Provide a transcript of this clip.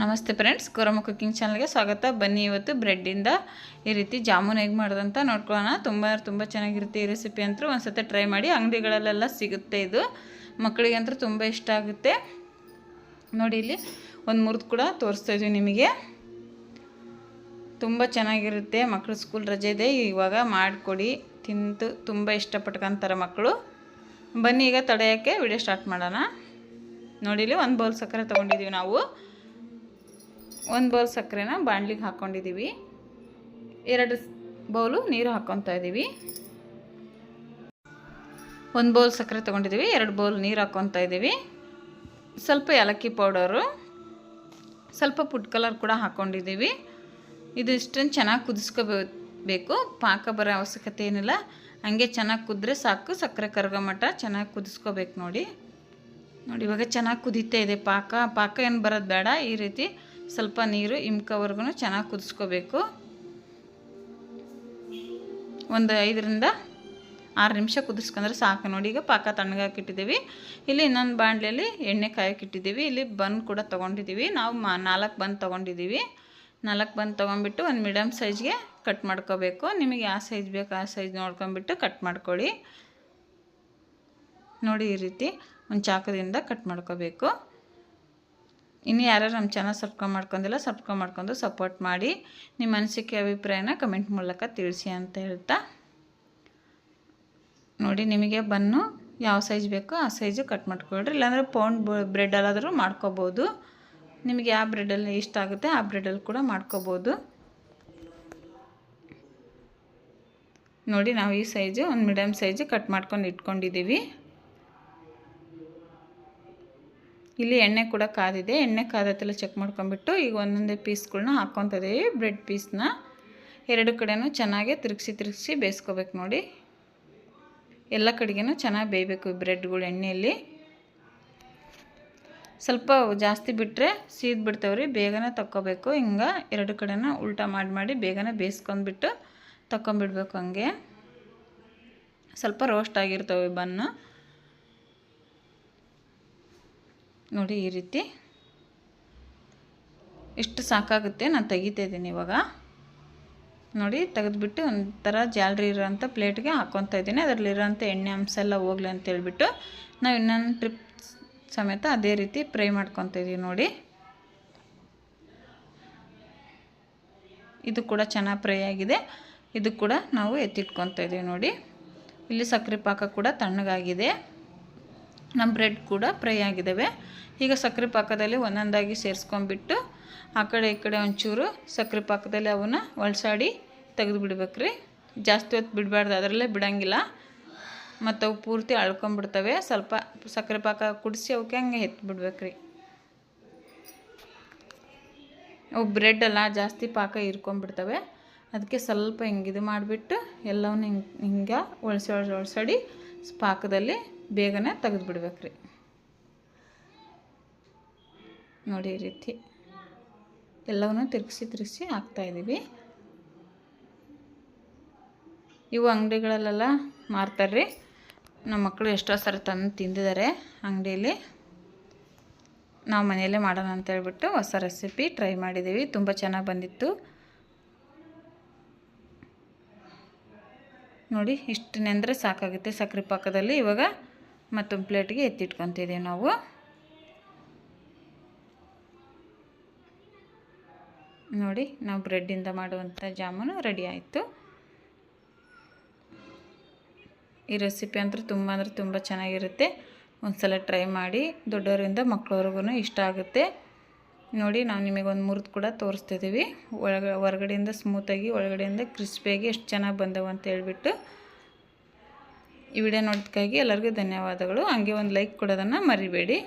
ನಮಸ್ತೆ friends ಕೋರಮ cooking ಚಾನಲ್ಗೆ ಸ್ವಾಗತ. ಬನ್ನಿ ಇವತ್ತು ಬ್ರೆಡ್ಡಿಂದ ಈ ರೀತಿ ಜಾಮೂನ್ ಹೇಗೆ ಮಾಡ್ದಂತ ನೋಡ್ಕೊಳ್ಳೋಣ. ತುಂಬ ತುಂಬ ಚೆನ್ನಾಗಿರುತ್ತೆ ಈ ರೆಸಿಪಿ ಅಂತೂ. ಒಂದ್ಸತಿ ಟ್ರೈ ಮಾಡಿ, ಅಂಗಡಿಗಳಲ್ಲೆಲ್ಲ ಸಿಗುತ್ತೆ ಇದು. ಮಕ್ಕಳಿಗಂತೂ ತುಂಬ ಇಷ್ಟ ಆಗುತ್ತೆ. ನೋಡಿ ಇಲ್ಲಿ ಒಂದು ಮುರಿದು ಕೂಡ ತೋರಿಸ್ತಾ ನಿಮಗೆ. ತುಂಬ ಚೆನ್ನಾಗಿರುತ್ತೆ ಮಕ್ಕಳು ಸ್ಕೂಲ್ ರಜೆ ಇದೆ, ಇವಾಗ ಮಾಡಿಕೊಡಿ. ತಿಂತು ತುಂಬ ಇಷ್ಟಪಟ್ಕೊಂತಾರೆ ಮಕ್ಕಳು. ಬನ್ನಿ ಈಗ ತಡೆಯೋಕ್ಕೆ ವಿಡಿಯೋ ಸ್ಟಾರ್ಟ್ ಮಾಡೋಣ. ನೋಡಿಲಿ ಒಂದು ಬೌಲ್ ಸಕ್ಕರೆ ತೊಗೊಂಡಿದ್ದೀವಿ ನಾವು. ಒಂದು ಬೌಲ್ ಸಕ್ಕರೆನ ಬಾಣಲಿಗೆ ಹಾಕ್ಕೊಂಡಿದ್ದೀವಿ ಎರಡು ಬೌಲು ನೀರು ಹಾಕ್ಕೊತಾ ಇದ್ದೀವಿ ಒಂದು ಬೌಲ್ ಸಕ್ಕರೆ ತೊಗೊಂಡಿದ್ದೀವಿ ಎರಡು ಬೌಲ್ ನೀರು ಹಾಕ್ಕೊತಾ ಇದ್ದೀವಿ ಸ್ವಲ್ಪ ಏಲಕ್ಕಿ ಪೌಡರು, ಸ್ವಲ್ಪ ಫುಡ್ ಕಲರ್ ಕೂಡ ಹಾಕ್ಕೊಂಡಿದ್ದೀವಿ ಇದು ಇಷ್ಟನ್ನು ಚೆನ್ನಾಗಿ ಕುದಿಸ್ಕೋಬೇಕು, ಪಾಕ ಬರೋ ಅವಶ್ಯಕತೆ ಏನಿಲ್ಲ. ಹಂಗೆ ಚೆನ್ನಾಗಿ ಕುದ್ರೆ ಸಾಕು, ಸಕ್ಕರೆ ಕರಗೋ ಮಟ್ಟ ಚೆನ್ನಾಗಿ ಕುದಿಸ್ಕೋಬೇಕು ನೋಡಿ. ನೋಡಿ, ಇವಾಗ ಚೆನ್ನಾಗಿ ಕುದೀತಾ ಇದೆ ಪಾಕ. ಪಾಕ ಏನು ಬರೋದು ಬೇಡ, ಈ ರೀತಿ ಸ್ವಲ್ಪ ನೀರು ಇಮ್ಕೋವರೆಗೂ ಚೆನ್ನಾಗಿ ಕುದಿಸ್ಕೋಬೇಕು. ಒಂದು ಐದರಿಂದ ಆರು ನಿಮಿಷ ಕುದಿಸ್ಕೊಂಡ್ರೆ ಸಾಕು. ನೋಡಿ, ಈಗ ಪಾಕ ತಣ್ಣಗಾಕಿಟ್ಟಿದ್ದೀವಿ ಇಲ್ಲಿ ಇನ್ನೊಂದು ಬಾಣಲೆಯಲ್ಲಿ ಎಣ್ಣೆ ಕಾಯಕ್ಕಿಟ್ಟಿದ್ದೀವಿ ಇಲ್ಲಿ ಬನ್ ಕೂಡ ತೊಗೊಂಡಿದ್ದೀವಿ. ನಾವು ಮಾ, ನಾಲ್ಕು ಬನ್ ತೊಗೊಂಡಿದ್ದೀವಿ. ನಾಲ್ಕು ಬನ್ ತೊಗೊಂಡ್ಬಿಟ್ಟು ಒಂದು ಮೀಡಿಯಮ್ ಸೈಜ್ಗೆ ಕಟ್ ಮಾಡ್ಕೋಬೇಕು. ನಿಮಗೆ ಯಾವ ಸೈಜ್ ಬೇಕು ಆ ಸೈಜ್ ನೋಡ್ಕೊಂಬಿಟ್ಟು ಕಟ್ ಮಾಡ್ಕೊಳ್ಳಿ. ನೋಡಿ, ಈ ರೀತಿ ಒಂದು ಚಾಕದಿಂದ ಕಟ್ ಮಾಡ್ಕೋಬೇಕು. ಇನ್ನು ಯಾರ್ಯಾರು ನಮ್ಮ ಚಾನಲ್ ಸಬ್ಸ್ಕ್ರೈಬ್ ಮಾಡ್ಕೊಂಡಿಲ್ಲ ಸಬ್ಸ್ಕ್ರೈಬ್ ಮಾಡ್ಕೊಂಡು ಸಪೋರ್ಟ್ ಮಾಡಿ. ನಿಮ್ಮ ಅನಿಸಿಕೆ, ಅಭಿಪ್ರಾಯನ ಕಮೆಂಟ್ ಮೂಲಕ ತಿಳಿಸಿ ಅಂತ ಹೇಳ್ತಾ. ನೋಡಿ, ನಿಮಗೆ ಬನ್ನು ಯಾವ ಸೈಜ್ ಬೇಕೋ ಆ ಸೈಜು ಕಟ್ ಮಾಡ್ಕೊಳ್ರಿ. ಇಲ್ಲಾಂದರೆ ಪೌಂಡ್ ಬ್ರೆಡಲ್ಲಾದರೂ ಮಾಡ್ಕೋಬೋದು. ನಿಮಗೆ ಯಾವ ಬ್ರೆಡಲ್ಲಿ ಇಷ್ಟ ಆಗುತ್ತೆ ಆ ಬ್ರೆಡಲ್ಲಿ ಕೂಡ ಮಾಡ್ಕೋಬೋದು. ನೋಡಿ, ನಾವು ಈ ಸೈಜು ಒಂದು ಮೀಡಿಯಮ್ ಸೈಜು ಕಟ್ ಮಾಡ್ಕೊಂಡು ಇಟ್ಕೊಂಡಿದ್ದೀವಿ. ಇಲ್ಲಿ ಎಣ್ಣೆ ಕೂಡ ಕಾದಿದೆ. ಎಣ್ಣೆ ಕಾದತ್ತೆಲ್ಲ ಚೆಕ್ ಮಾಡ್ಕೊಂಬಿಟ್ಟು ಈಗ ಒಂದೊಂದೇ ಪೀಸ್ಗಳನ್ನ ಹಾಕ್ಕೊತಿದ್ದೀವಿ ಬ್ರೆಡ್ ಪೀಸ್ನ ಎರಡು ಕಡೆನೂ ಚೆನ್ನಾಗಿ ತಿರುಗಿಸಿ ತಿರುಗಿಸಿ ಬೇಯಿಸ್ಕೋಬೇಕು ನೋಡಿ. ಎಲ್ಲ ಕಡೆಗೂ ಚೆನ್ನಾಗಿ ಬೇಯಬೇಕು ಬ್ರೆಡ್ಗಳು ಎಣ್ಣೆಯಲ್ಲಿ. ಸ್ವಲ್ಪ ಜಾಸ್ತಿ ಬಿಟ್ಟರೆ ಸೀದ್ ಬಿಡ್ತಾವ್ರಿ. ಬೇಗನೆ ತಕ್ಕೋಬೇಕು. ಹಿಂಗೆ ಎರಡು ಕಡೆನ ಉಲ್ಟಾ ಮಾಡಿ ಮಾಡಿ ಬೇಗನೆ ಬೇಯಿಸ್ಕೊಂಡ್ಬಿಟ್ಟು ತಗೊಂಬಿಡ್ಬೇಕು ಹಂಗೆ. ಸ್ವಲ್ಪ ರೋಸ್ಟ್ ಆಗಿರ್ತವೆ ಬನ್ನು ನೋಡಿ ಈ ರೀತಿ. ಇಷ್ಟು ಸಾಕಾಗುತ್ತೆ, ನಾನು ತೆಗಿತಾ ಇದ್ದೀನಿ ಇವಾಗ. ನೋಡಿ, ತೆಗೆದುಬಿಟ್ಟು ಒಂಥರ ಜಾಲ್ರಿ ಇರೋಂಥ ಪ್ಲೇಟ್ಗೆ ಹಾಕ್ಕೊತಾ ಇದ್ದೀನಿ. ಅದರಲ್ಲಿರೋಂಥ ಎಣ್ಣೆ ಅಂಶ ಎಲ್ಲ ಹೋಗ್ಲಿ ಅಂತೇಳ್ಬಿಟ್ಟು ನಾವು ಇನ್ನೊಂದು ಟ್ರಿಪ್ ಸಮೇತ ಅದೇ ರೀತಿ ಫ್ರೈ ಮಾಡ್ಕೊತಾ ಇದ್ದೀವಿ ನೋಡಿ. ಇದು ಕೂಡ ಚೆನ್ನಾಗಿ ಫ್ರೈ ಆಗಿದೆ. ಇದು ಕೂಡ ನಾವು ಎತ್ತಿಟ್ಕೊತಾ ಇದ್ದೀವಿ ನೋಡಿ. ಇಲ್ಲಿ ಸಕ್ಕರೆ ಪಾಕ ಕೂಡ ತಣ್ಣಗಾಗಿದೆ. ನಮ್ಮ ಬ್ರೆಡ್ ಕೂಡ ಫ್ರೈ ಆಗಿದ್ದಾವೆ ಈಗ ಸಕ್ಕರೆ ಪಾಕದಲ್ಲಿ ಒಂದೊಂದಾಗಿ ಸೇರಿಸ್ಕೊಂಡ್ಬಿಟ್ಟು ಆ ಕಡೆ ಈ ಕಡೆ ಒಂಚೂರು ಸಕ್ಕರೆ ಪಾಕದಲ್ಲಿ ಅವನ್ನ ಒಳಸಾಡಿ ತೆಗೆದು ಬಿಡ್ಬೇಕ್ರಿ ಜಾಸ್ತಿ ಹೊತ್ತು ಬಿಡಬಾರ್ದು, ಅದರಲ್ಲೇ ಬಿಡೋಂಗಿಲ್ಲ. ಮತ್ತು ಅವು ಪೂರ್ತಿ ಅಳ್ಕೊಂಬಿಡ್ತವೆ ಸ್ವಲ್ಪ ಸಕ್ಕರೆ ಪಾಕ ಕುಡಿಸಿ ಅವಕ್ಕೆ ಹಂಗೆ ಎತ್ತು ಬಿಡ್ಬೇಕ್ರಿ ಅವು ಬ್ರೆಡ್ಡೆಲ್ಲ ಜಾಸ್ತಿ ಪಾಕ ಇರ್ಕೊಂಬಿಡ್ತವೆ ಅದಕ್ಕೆ ಸ್ವಲ್ಪ ಹಿಂಗೆ ಇದು ಮಾಡಿಬಿಟ್ಟು ಎಲ್ಲವನ್ನ ಹಿಂಗೆ ಹಿಂಗೆ ಒಳಸಿ ಒಳಸಾಡಿ ಪಾಕದಲ್ಲಿ ಬೇಗನೆ ತೆಗೆದು ಬಿಡ್ಬೇಕ್ರಿ ನೋಡಿ ಈ ರೀತಿ. ಎಲ್ಲವನ್ನು ತಿರುಗಿಸಿ ತಿರುಗಿಸಿ ಹಾಕ್ತಾಯಿದ್ದೀವಿ ಇವು ಅಂಗಡಿಗಳಲ್ಲೆಲ್ಲ ಮಾರ್ತಾರೆ ನಮ್ಮ ಮಕ್ಕಳು ಎಷ್ಟೋ ಸರಿ ತಂದು ತಿಂದಿದ್ದಾರೆ ಅಂಗಡಿಯಲ್ಲಿ. ನಾವು ಮನೆಯಲ್ಲೇ ಮಾಡೋಣ ಅಂತ ಹೇಳ್ಬಿಟ್ಟು ಹೊಸ ರೆಸಿಪಿ ಟ್ರೈ ಮಾಡಿದ್ದೀವಿ. ತುಂಬ ಚೆನ್ನಾಗಿ ಬಂದಿತ್ತು. ನೋಡಿ ಇಷ್ಟು ನೆಂದರೆ ಸಾಕಾಗುತ್ತೆ ಸಕ್ಕರೆ ಪಾಕದಲ್ಲಿ. ಇವಾಗ ಮತ್ತೊಂದು ಪ್ಲೇಟ್ಗೆ ಎತ್ತಿಟ್ಕೊತಿದ್ದೀವಿ ನಾವು. ನೋಡಿ, ನಾವು ಬ್ರೆಡ್ಡಿಂದ ಮಾಡುವಂಥ ಜಾಮೂನು ರೆಡಿ ಆಯಿತು. ಈ ರೆಸಿಪಿ ಅಂತೂ ತುಂಬ ಅಂದರೆ ತುಂಬ ಚೆನ್ನಾಗಿರುತ್ತೆ. ಒಂದು ಸಲ ಟ್ರೈ ಮಾಡಿ ದೊಡ್ಡವರಿಂದ ಮಕ್ಕಳವ್ರಿಗೂ ಇಷ್ಟ ಆಗುತ್ತೆ. ನೋಡಿ ನಾವು ನಿಮಗೆ ಒಂದು ಮುರಿದು ಕೂಡ ತೋರಿಸ್ತಿದ್ದೀವಿ ಒಳಗ, ಹೊರಗಡೆಯಿಂದ ಸ್ಮೂತಾಗಿ ಒಳಗಡೆಯಿಂದ ಕ್ರಿಸ್ಪಿಯಾಗಿ ಎಷ್ಟು ಚೆನ್ನಾಗಿ ಬಂದವು ಅಂತ ಹೇಳ್ಬಿಟ್ಟು. ಈ ವಿಡಿಯೋ ನೋಡಿದಕ್ಕಾಗಿ ಎಲ್ಲರಿಗೂ ಧನ್ಯವಾದಗಳು. ಹಂಗೆ ಒಂದು ಲೈಕ್ ಕೊಡೋದನ್ನು ಮರಿಬೇಡಿ.